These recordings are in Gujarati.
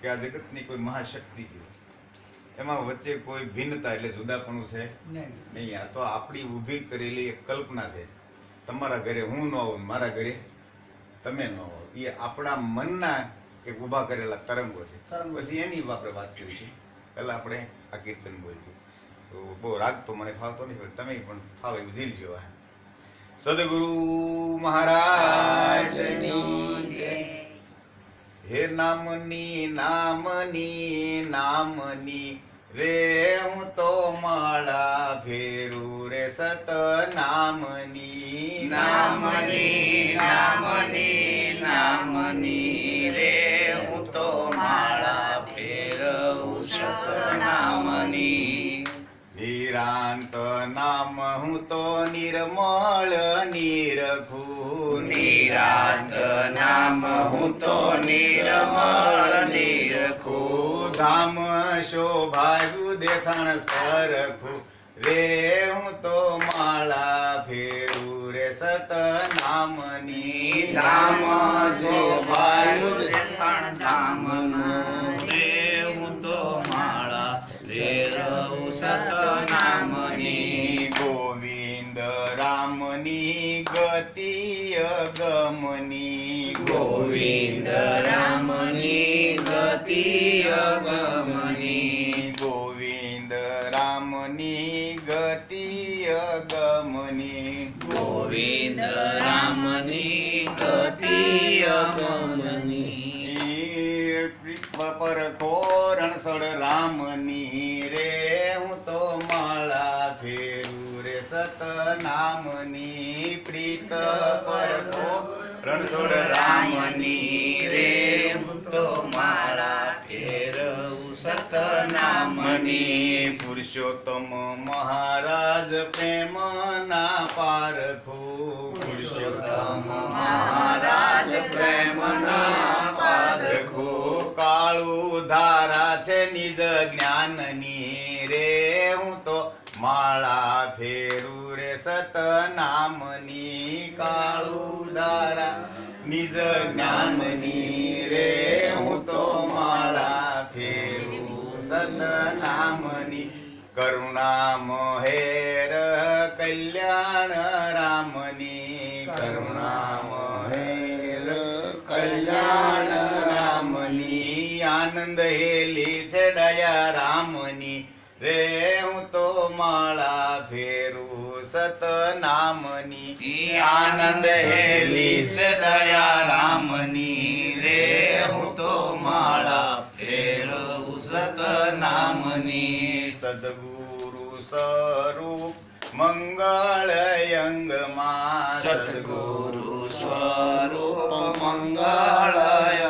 કે આ જગતની કોઈ મહાશક્તિ છે. એમાં વચ્ચે કોઈ ભિન્નતા એટલે જુદાપણું છે? નહીં. આ તો આપણી ઊભી કરેલી એક કલ્પના છે. તમારા ઘરે હું ન આવું મારા ઘરે તમે ન આવો એ આપણા મનના એક ઊભા કરેલા તરંગો છે. તરંગો. પછી એની આપણે વાત કરીશું પહેલાં આપણે આ કીર્તન બોલીએ. તો બહુ રાગ તો મને ફાવતો નહીં પણ તમે પણ ફાવે ઉઝીલજો આ સદગુરુ મહારાજ જય. હે નામની નામની નામની. રે હું તો માળા ફેરું રે સત નામની. નામની નામની નામની. રે હું તો માળા ફેરવું સતનામની નિરાંત નામ હું તો નિર્મળ નિરખું નિરાંત નામ તો નિર્મળ નિરખું ધામ શોભાયું દેથાણ સરખું. રે હું તો માળા ફેરું રે સત નામની ધામ શોભાયું દેખાણ ધામ રે હું તો માળા ફેરવું સતનામની गतीय गमनी। गोविंद रामनी गतीय गमनी। गोविंद रामनी गतीय गमनी। गोविंद रामनी गतीय गमनी। परखोरण सड रामनी। નામની પ્રીત પર રણછોડ રામની રે તો માળા ફેરવું સતનામની નામની. પુરુષોત્તમ મહારાજ પ્રેમ ના પારખો પુરુષોત્તમ મહારાજ પ્રેમના પારખો કાળું ધારા છે નિજ જ્ઞાનની રે હું તો માળા ફેરું રે સત નામની કાળું ધારા નિજ જ્ઞાનની રે હું તો માળા ફેરું સત નામની કરુણા મહેર કલ્યાણ રામની કરુણા મહેર કલ્યાણ રામની રે હું તો માળા ફેરું સત નામની આનંદ હેલી છે દયા રામની. રે હું તો માળા ફેરું સત નામની સદગુરુ સ્વરૂપ મંગળ અંગમાં સદગુરુ સ્વરૂપ મંગળ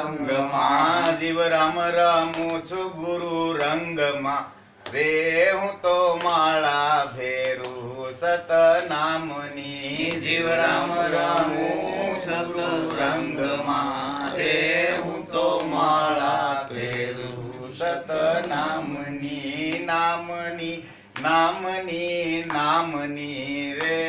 અંગમાં જીવ રામ રામું છું ગુરુ રંગમાં. હું તો માળા ભેરું સત નામની જીવ રામ રામું ગુરુ રંગમાં. રે હું તો માળા ભેરું સત નામની નામની નામની નામની રે